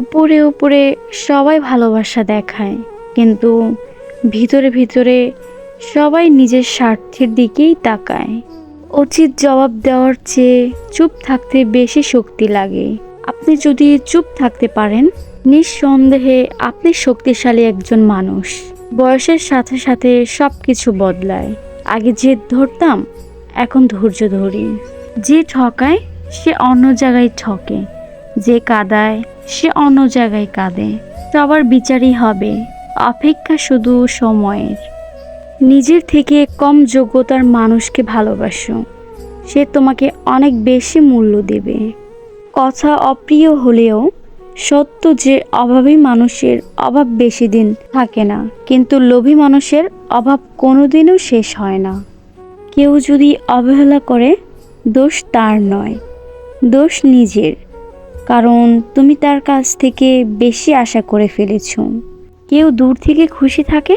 উপরে উপরে সবাই ভালোবাসা দেখায়, কিন্তু ভিতরে ভিতরে সবাই নিজের স্বার্থের দিকেই তাকায়। উচিত জবাব দেওয়ার চেয়ে চুপ থাকতে বেশি শক্তি লাগে। আপনি যদি চুপ থাকতে পারেন, নিঃসন্দেহে আপনি শক্তিশালী একজন মানুষ। বয়সের সাথে সাথে সব কিছু বদলায়। আগে জেদ ধরতাম, এখন ধৈর্য ধরি। যে ঠকায়, সে অন্য জায়গায় ঠকে। যে কাদায়, সে অন্য জায়গায় কাঁদে। সবার বিচারই হবে, অপেক্ষা শুধু সময়ের। নিজের থেকে কম যোগ্যতার মানুষকে ভালোবাসো। সে তোমাকে অনেক বেশি মূল্য দেবে। কথা অপ্রিয় হলেও সত্য যে অভাবী মানুষের অভাব বেশি দিন থাকে না, কিন্তু লোভী মানুষের অভাব কোনোদিনও শেষ হয় না। কেউ যদি অবহেলা করে, দোষ তার নয়। দোষ নিজের। কারণ তুমি তার কাছ থেকে বেশি আশা করে ফেলেছ। কেউ দূর থেকে খুশি থাকে,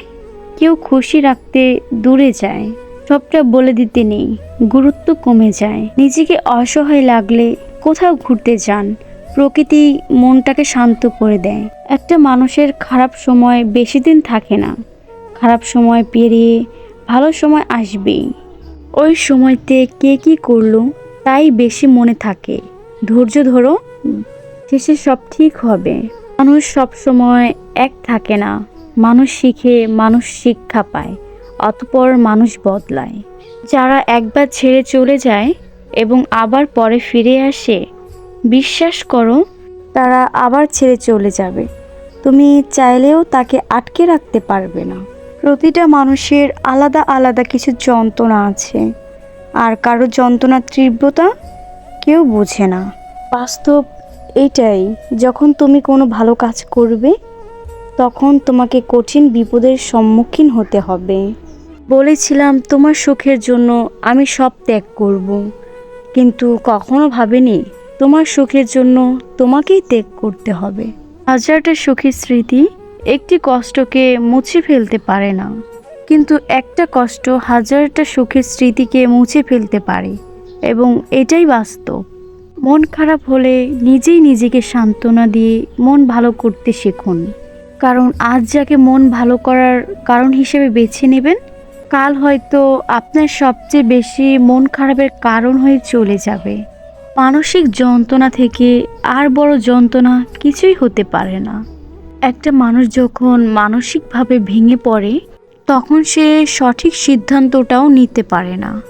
কেউ খুশি রাখতে দূরে যায়। সবটা বলে দিতে নেই, গুরুত্ব কমে যায়। নিজেকে অসহায় লাগলে কোথাও ঘুরতে যান, প্রকৃতি মনটাকে শান্ত করে দেয়। একটা মানুষের খারাপ সময় বেশি দিন থাকে না। খারাপ সময় পেরিয়ে ভালো সময় আসবেই। ওই সময়তে কে কি করল, তাই বেশি মনে থাকে। ধৈর্য ধরো শেষে সব ঠিক হবে। মানুষ সব সময় এক থাকে না। মানুষ শিখে, মানুষ শিক্ষা পায়, অতপর মানুষ বদলায়। যারা একবার ছেড়ে চলে যায় এবং আবার পরে ফিরে আসে, বিশ্বাস করো, তারা আবার ছেড়ে চলে যাবে। তুমি চাইলেও তাকে আটকে রাখতে পারবে না। প্রতিটা মানুষের আলাদা আলাদা কিছু যন্ত্রণা আছে। আর কারও যন্ত্রণার তীব্রতা কেউ বোঝে না। বাস্তব এটাই, যখন তুমি কোনো ভালো কাজ করবে, তখন তোমাকে কঠিন বিপদের সম্মুখীন হতে হবে। বলেছিলাম, তোমার সুখের জন্য আমি সব ত্যাগ করব। কিন্তু কখনো ভাবিনি, তোমার সুখের জন্য তোমাকেই ত্যাগ করতে হবে। হাজারটা সুখী স্মৃতি একটি কষ্টকে মুছে ফেলতে পারে না। কিন্তু একটা কষ্ট হাজারটা সুখের স্মৃতিকে মুছে ফেলতে পারে, এবং এটাই বাস্তব। মন খারাপ হলে নিজেই নিজেকে সান্ত্বনা দিয়ে মন ভালো করতে শিখুন। কারণ আজ যাকে মন ভালো করার কারণ হিসেবে বেছে নেবেন, কাল হয়তো আপনার সবচেয়ে বেশি মন খারাপের কারণ হয়ে চলে যাবে। মানসিক যন্ত্রণা থেকে আর বড় যন্ত্রণা কিছুই হতে পারে না। একটা মানুষ যখন মানসিকভাবে ভেঙে পড়ে, তখন সে সঠিক সিদ্ধান্তটাও নিতে পারে না।